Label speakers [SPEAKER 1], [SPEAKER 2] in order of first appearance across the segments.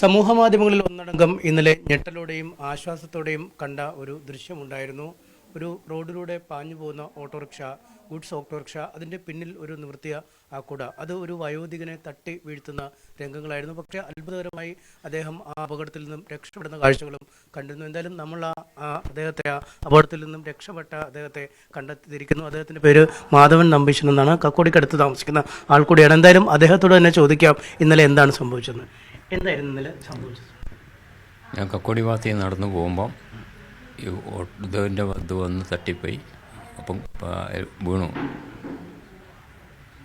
[SPEAKER 1] സമൂഹ മാധ്യമങ്ങളിൽ ഒന്നടങ്കം ഇന്നലെ ഞെട്ടലോടെയും ആശ്വാസത്തോടെയും കണ്ട ഒരു ദൃശ്യമുണ്ടായിരുന്നു. ഒരു റോഡിലൂടെ പാഞ്ഞു പോകുന്ന ഓട്ടോറിക്ഷ ഗുഡ്സ് ഓട്ടോറിക്ഷ അതിന്റെ പിന്നിൽ ഒരു നിവൃത്തിയ ആ കുട. അത് ഒരു വയോധികനെ തട്ടി വീഴ്ത്തുന്ന രംഗങ്ങളായിരുന്നു. പക്ഷേ അത്ഭുതകരമായി അദ്ദേഹം ആ അപകടത്തിൽ നിന്നും രക്ഷപ്പെടുന്ന കാഴ്ചകളും കണ്ടിരുന്നു. എന്തായാലും നമ്മൾ ആ അദ്ദേഹത്തെ ആ അപകടത്തിൽ നിന്നും രക്ഷപ്പെട്ട അദ്ദേഹത്തെ കണ്ടെത്തിയിരിക്കുന്നു. അദ്ദേഹത്തിന്റെ പേര് മാധവൻ നമ്പീശൻ എന്നാണ്. കക്കോടിക്കടുത്ത് താമസിക്കുന്ന ആൾ കൂടിയാണ് എന്തായാലും അദ്ദേഹത്തോട് തന്നെ ചോദിക്കാം ഇന്നലെ എന്താണ് സംഭവിച്ചത് എന്തായിരുന്നു ഇന്നലെ സംഭവിച്ചത്
[SPEAKER 2] ഞാൻ കക്കോടി ഭാഗത്ത് നടന്നു പോകുമ്പം ഈ ഇതിന്റെ ഇത് വന്ന് തട്ടിപ്പോയി അപ്പം വീണു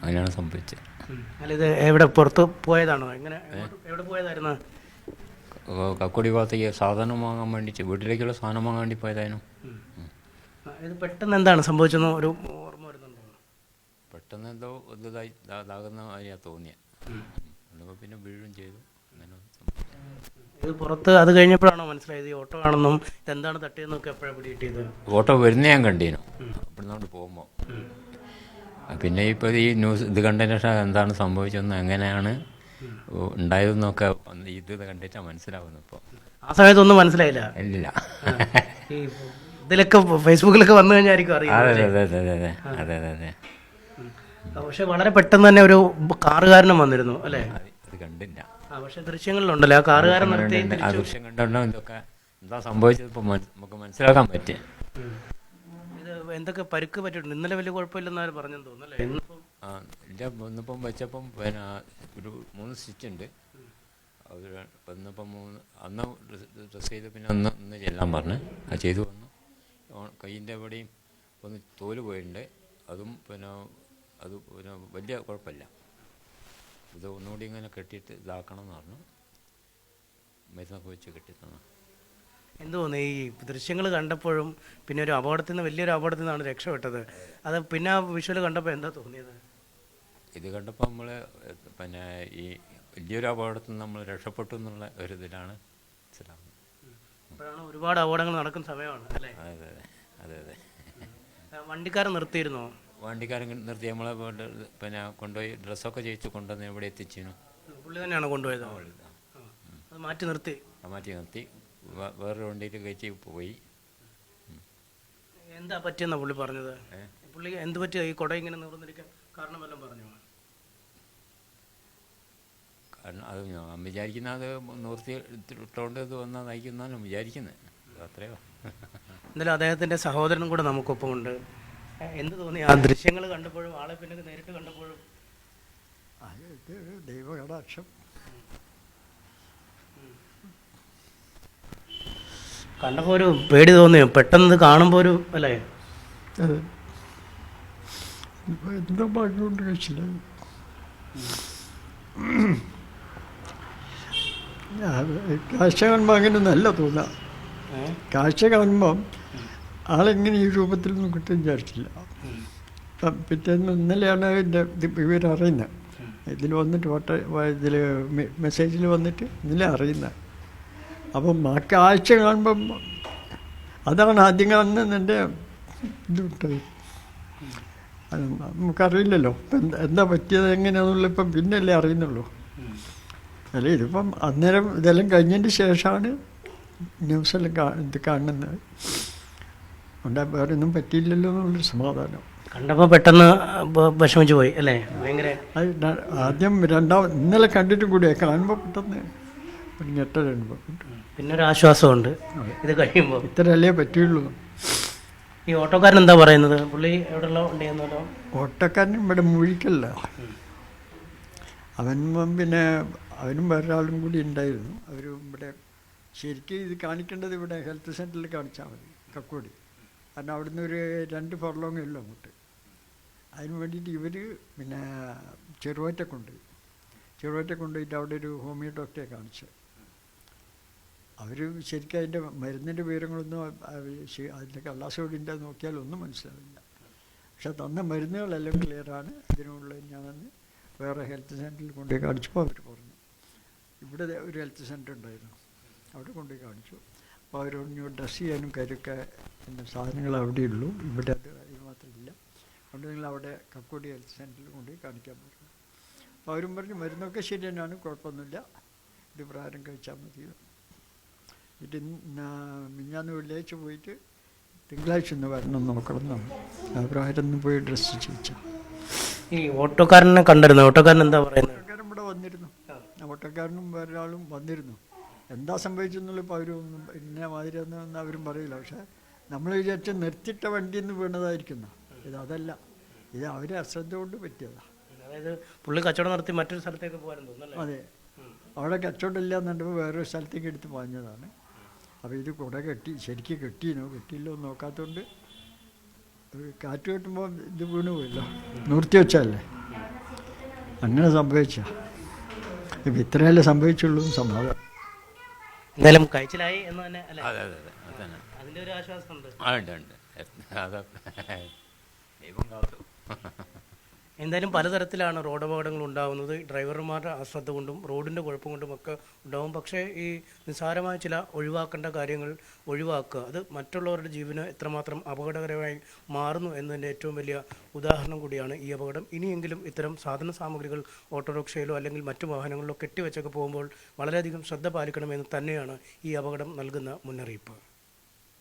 [SPEAKER 2] അങ്ങനെയാണ് സംഭവിച്ചത്
[SPEAKER 1] അല്ല ഇത് എവിടെ പുറത്ത് പോയതാണോ എങ്ങനെ എവിടെ പോയതായിരുന്നു
[SPEAKER 2] കക്കോടി ഭാഗത്തേക്ക് സാധനം വാങ്ങാൻ വേണ്ടി വീട്ടിലേക്കുള്ള സാധനം വാങ്ങാൻ വേണ്ടി പോയതായിരുന്നു
[SPEAKER 1] ഇത് പെട്ടെന്ന് എന്താണ് സംഭവിച്ചെന്ന് ഒരു ഓർമ്മ വരുന്നുണ്ടോ
[SPEAKER 2] പെട്ടെന്ന് എന്തോ ഇതായി ഇതാകുന്ന തോന്നിയത് എന്നിപ്പോൾ പിന്നെ വീഴും ചെയ്തു
[SPEAKER 1] ഇത് പുറത്ത് അത് കഴിഞ്ഞപ്പോഴാണോ മനസ്സിലായത് ഈ ഓട്ടോ ആണെന്നും എന്താണ് തട്ടിയെന്നൊക്കെ എപ്പോഴാണ് പിടികിട്ടിയത്?
[SPEAKER 2] ഓട്ടോ വരുന്ന ഞാൻ കണ്ടീനു. ഇവിടുന്നോണ്ട് പോകുമ്പോൾ പിന്നെ ഇപ്പൊ ഈ ന്യൂസ് ഇത് കണ്ടതിന് ശേഷം എന്താണ് സംഭവിച്ചതെന്ന് എങ്ങനെയാണ് ഉണ്ടായതെന്നൊക്കെ ഇത് കണ്ടിട്ടാ മനസ്സിലാവുന്നു ഇപ്പൊ.
[SPEAKER 1] ആ സമയത്തൊന്നും മനസ്സിലായില്ല?
[SPEAKER 2] ഇല്ല
[SPEAKER 1] ഇതിലൊക്കെ ഫേസ്ബുക്കിലൊക്കെ വന്നു കഴിഞ്ഞായിരിക്കും
[SPEAKER 2] അതെ അതെ അതെ അതെ അതെ
[SPEAKER 1] പക്ഷെ വളരെ പെട്ടെന്ന് തന്നെ ഒരു കാറുകാരനും വന്നിരുന്നു അല്ലേ?
[SPEAKER 2] കണ്ടില്ല.
[SPEAKER 1] ആ പക്ഷെ ദൃശ്യങ്ങളിലുണ്ടല്ലോ? ആ കാറുകാരൻ നിർത്തി
[SPEAKER 2] ആ ദൃശ്യം കണ്ടോ ഇതൊക്കെ എന്താ സംഭവിച്ചത് ഇപ്പോൾ നമുക്ക് മനസ്സിലാക്കാൻ പറ്റി
[SPEAKER 1] ഉം. ഇത് എന്തൊക്കെ പരുക്ക് പറ്റിയിട്ടുണ്ട്? ഇന്നലെ വലിയ കുഴപ്പമില്ലെന്നാണ് പറഞ്ഞെന്ന് തോന്നുന്നു അല്ലേ? ഇന്നിപ്പം
[SPEAKER 2] ആ ഇല്ല ഇന്നിപ്പം വെച്ചപ്പം പിന്നെ ഒരു മൂന്ന് സ്റ്റിച്ച് ഉണ്ട്. അവർ വന്നപ്പം മൂന്ന് അന്ന് ഡ്രസ് ചെയ്ത് പിന്നെ അന്ന് ഇന്ന് ചെല്ലാൻ പറഞ്ഞു. അത് ചെയ്തു വന്നു. കയ്യിന്റെ എവിടെയും ഒന്ന് തോൽ പോയിട്ടുണ്ട്. അതും പിന്നെ അത് പിന്നെ വലിയ കുഴപ്പമില്ല. ഇത് ഒന്നുകൂടി ഇങ്ങനെ കെട്ടിയിട്ട് ഇതാക്കണം എന്ന് പറഞ്ഞു. മരുന്നൊക്കെ വെച്ച് കെട്ടി തന്നു
[SPEAKER 1] എന്ത് തോന്നുന്നു? ഈ ദൃശ്യങ്ങൾ കണ്ടപ്പോഴും പിന്നെ ഒരു അപകടത്തിൽ നിന്ന് വലിയൊരു അപകടത്തിൽ നിന്നാണ് രക്ഷപ്പെട്ടത്. അത് പിന്നെ ആ വിഷ്വൽ കണ്ടപ്പോൾ എന്താ തോന്നിയത്?
[SPEAKER 2] ഇത് കണ്ടപ്പോൾ നമ്മൾ പിന്നെ ഈ വലിയൊരു അപകടത്തിൽ നിന്ന് നമ്മൾ രക്ഷപ്പെട്ടു എന്നുള്ള ഒരു ഇതിലാണ് മനസ്സിലാവുന്നത്.
[SPEAKER 1] ഇപ്പോഴാണ് ഒരുപാട് അപകടങ്ങൾ നടക്കുന്ന സമയമാണ് അല്ലേ?
[SPEAKER 2] അതെ അതെ അതെ. അതെ
[SPEAKER 1] വണ്ടിക്കാരൻ നിർത്തിയിരുന്നോ?
[SPEAKER 2] വണ്ടിക്കാരൻ നിർത്തി നമ്മളെ പിന്നെ കൊണ്ടുപോയി ഡ്രസ്സൊക്കെ ചെയ്യിച്ച് കൊണ്ടുവന്ന് ഇവിടെ എത്തിച്ചിരുന്നു
[SPEAKER 1] പുള്ളി തന്നെയാണ് കൊണ്ടുപോയത്? മാറ്റി നിർത്തി.
[SPEAKER 2] മാറ്റി നിർത്തി. വേറൊരു വണ്ടിയിൽ കയറ്റി പോയി.
[SPEAKER 1] എന്താ പറ്റിയെന്നാ പുള്ളി പറഞ്ഞത്? പുള്ളി എന്ത് പറ്റിയ ഈ കുട ഇങ്ങനെ നിവർന്നിരിക്കാൻ കാരണം വല്ലതും പറഞ്ഞു?
[SPEAKER 2] കാരണം അത് ഞാൻ വിചാരിക്കുന്ന അത് നിർത്തി ഇട്ടുകൊണ്ട് ഇത് വന്നാൽ നയിക്കുന്നാലും വിചാരിക്കുന്നത് അത്രയോ
[SPEAKER 1] എന്തായാലും അദ്ദേഹത്തിന്റെ സഹോദരനും കൂടെ നമുക്കൊപ്പമുണ്ട്. എന്ത് തോന്നി? ആ ദൃശ്യങ്ങൾ കണ്ടപ്പോഴും ആളെ പിന്നെ നേരിട്ട് കണ്ടപ്പോഴും.
[SPEAKER 3] ദൈവകടാക്ഷം.
[SPEAKER 1] കണ്ടപ്പോൾ ഒരു പേടി തോന്നി. പെട്ടെന്ന് കാണുമ്പോ കാണുമ്പോൾ ഒരു അല്ലേ?
[SPEAKER 3] എന്തോ പറഞ്ഞുകൊണ്ട് കഴിച്ചില്ല. കാഴ്ച കാണുമ്പോൾ അങ്ങനെ നല്ല തോന്നാം? കാഴ്ച കാണുമ്പം ആളെങ്ങനെ ഈ രൂപത്തിൽ നോക്കിയിട്ട് വിചാരിച്ചില്ല. പിറ്റേന്ന് ഇന്നലെയാണ് എന്റെ വിവരം അറിയുന്നത് ഇതിൽ വന്നിട്ട് വട്ട ഇതിൽ മെസ്സേജിൽ വന്നിട്ട് ഇന്നലെ അറിയുന്നത് അപ്പം ആ കാഴ്ച കാണുമ്പം അതാണ് ആദ്യം കാണുന്നത് എന്റെ ഇതുണ്ട് അത് നമുക്കറിയില്ലല്ലോ. എന്താ പറ്റിയത് എങ്ങനെയാണെന്നുള്ള ഇപ്പം പിന്നല്ലേ അറിയുന്നുള്ളൂ. അല്ല ഇതിപ്പം അന്നേരം ഇതെല്ലാം കഴിഞ്ഞതിന് ശേഷമാണ് ന്യൂസെല്ലാം കാ ഇത് കാണുന്നത്. അതുകൊണ്ട് വേറെ ഒന്നും പറ്റിയില്ലല്ലോ എന്നുള്ളൊരു സമാധാനം.
[SPEAKER 1] കണ്ടപ്പോൾ പെട്ടെന്ന് വിഷമിച്ചു പോയി അല്ലേ? ഭയങ്കര
[SPEAKER 3] ആദ്യം രണ്ടാം ഇന്നലെ കണ്ടിട്ടും കൂടി കാണുമ്പോൾ പെട്ടെന്ന് ഒരു ഞെട്ടലുണ്ട്
[SPEAKER 1] പിന്നെ ഒരു ആശ്വാസമുണ്ട് ഇത് കഴിയുമ്പോൾ
[SPEAKER 3] ഇത്രയല്ലേ പറ്റുള്ളൂ
[SPEAKER 1] ഈ ഓട്ടോക്കാരൻ എന്താ പറയുന്നത്? പുള്ളി എവിടെയുള്ള വണ്ടിയെന്നല്ലോ
[SPEAKER 3] ഓട്ടോക്കാരൻ ഇവിടെ മുഴിക്കല്ല. അവൻ പിന്നെ അവനും വേറൊരാളും കൂടി ഉണ്ടായിരുന്നു. അവർ ഇവിടെ ശരിക്കും ഇത് കാണിക്കേണ്ടത് ഇവിടെ ഹെൽത്ത് സെന്ററിൽ കാണിച്ചാൽ മതി കക്കോടി. കാരണം അവിടുന്ന് ഒരു രണ്ട് ഫർലോങ്ങേ ഉള്ളൂ അങ്ങോട്ട്. അതിന് വേണ്ടിയിട്ട് ഇവർ പിന്നെ ചെറുവറ്റ കൊണ്ട് ചെറുവറ്റ കൊണ്ടുപോയിട്ട് അവിടെ ഒരു ഹോമിയോ ഡോക്ടറെ കാണിച്ചു. അവർ ശരിക്കും അതിന്റെ മരുന്നിന്റെ വിവരങ്ങളൊന്നും അതിന്റെ കള്ളാസോടിന്റെ നോക്കിയാലൊന്നും മനസ്സിലാവില്ല. പക്ഷെ തന്ന മരുന്നുകളെല്ലാം ക്ലിയറാണ്. ഇതിനുള്ള ഞാനെന്ന് വേറെ ഹെൽത്ത് സെന്ററിൽ കൊണ്ടുപോയി കാണിച്ചപ്പോൾ അവർ പറഞ്ഞു ഇവിടെ ഒരു ഹെൽത്ത് സെന്റർ ഉണ്ടായിരുന്നു. അവിടെ കൊണ്ടുപോയി കാണിച്ചു. അപ്പോൾ പറഞ്ഞു ഡ്രസ്സ് ചെയ്യാനും കാര്യമൊക്കെ പിന്നെ സാധനങ്ങൾ അവിടെ ഉള്ളൂ. ഇവിടെ അത് മാത്രമില്ല. അതുകൊണ്ട് നിങ്ങൾ അവിടെ കക്കോടി ഹെൽത്ത് സെന്ററിൽ കൊണ്ടുപോയി കാണിക്കാൻ പറ്റും അപ്പോൾ അവരും പറഞ്ഞു മരുന്നൊക്കെ ശരി തന്നെയാണ് കുഴപ്പമൊന്നുമില്ല. ഇത് പ്രകാരം കഴിച്ചാൽ മതി. ഇത് മിഞ്ഞാന്ന് വെള്ളിയാഴ്ച പോയിട്ട് തിങ്കളാഴ്ച ഒന്ന് വരണം നോക്കണം അവരൊന്ന് ആ പോയി ഡ്രസ്സ് ചോദിച്ചാൽ
[SPEAKER 1] ഈ ഓട്ടോക്കാരനെ കണ്ടിരുന്നു? ഓട്ടോക്കാരൻ എന്താ പറയുന്നത്?
[SPEAKER 3] ഓട്ടോക്കാരൻ ഇവിടെ വന്നിരുന്നു. ഓട്ടോക്കാരനും വേറൊരാളും വന്നിരുന്നു. എന്താ സംഭവിച്ചെന്നുള്ള ഇപ്പോൾ അവരും ഇന്ന മാതിരി ഒന്നും അവരും പറയില്ല. പക്ഷേ നമ്മൾ വിചാരിച്ച നിർത്തിയിട്ട വണ്ടിയിൽ നിന്ന് വീണതായിരിക്കുന്ന. ഇത് അതല്ല. ഇത് അവരെ അശ്രദ്ധ കൊണ്ട് പറ്റിയതാണ്
[SPEAKER 1] അതായത് പുള്ളി കച്ചവടം നടത്തി മറ്റൊരു സ്ഥലത്തേക്ക് പോകാൻ
[SPEAKER 3] അതെ. അവിടെ കച്ചവടമില്ല എന്നുണ്ടപ്പോൾ വേറൊരു സ്ഥലത്തേക്ക് എടുത്ത് പാഞ്ഞതാണ്. അപ്പോൾ ഇത് കുട കെട്ടി ശരിക്കും കെട്ടിയിനോ? കെട്ടിയില്ലോ എന്ന് നോക്കാത്തതുകൊണ്ട് കാറ്റ് കെട്ടുമ്പോൾ ഇത് വീണു പോയല്ലോ. നിർത്തി വെച്ചല്ലേ അങ്ങനെ സംഭവിച്ച. ഇപ്പം ഇത്രയല്ലേ സംഭവിച്ചുള്ളൂ? സമാധാനം
[SPEAKER 1] എന്തായാലും കഴിച്ചിലായി എന്ന് തന്നെ അല്ലേ?
[SPEAKER 2] അതെ അതെ അതെ. അത് തന്നെ.
[SPEAKER 1] അതിന്റെ ഒരു ആശ്വാസമുണ്ട്.
[SPEAKER 2] ആ ഉണ്ട് ഉണ്ട്. ദൈവം കാത്തു.
[SPEAKER 1] എന്തായാലും പലതരത്തിലാണ് റോഡ് അപകടങ്ങൾ ഉണ്ടാകുന്നത് ഡ്രൈവർമാരുടെ അശ്രദ്ധ കൊണ്ടും റോഡിന്റെ കുഴപ്പം കൊണ്ടും ഒക്കെ ഉണ്ടാവും. പക്ഷേ ഈ നിസ്സാരമായ ചില ഒഴിവാക്കേണ്ട കാര്യങ്ങൾ ഒഴിവാക്കുക അത് മറ്റുള്ളവരുടെ ജീവന് എത്രമാത്രം അപകടകരമായി മാറുന്നു എന്നതിന്റെ ഏറ്റവും വലിയ ഉദാഹരണം കൂടിയാണ് ഈ അപകടം. ഇനിയെങ്കിലും ഇത്തരം സാധന സാമഗ്രികൾ ഓട്ടോറിക്ഷയിലോ അല്ലെങ്കിൽ മറ്റു വാഹനങ്ങളിലോ കെട്ടിവെച്ചൊക്കെ പോകുമ്പോൾ വളരെയധികം ശ്രദ്ധ പാലിക്കണമെന്ന് തന്നെയാണ് ഈ അപകടം നൽകുന്ന മുന്നറിയിപ്പ്.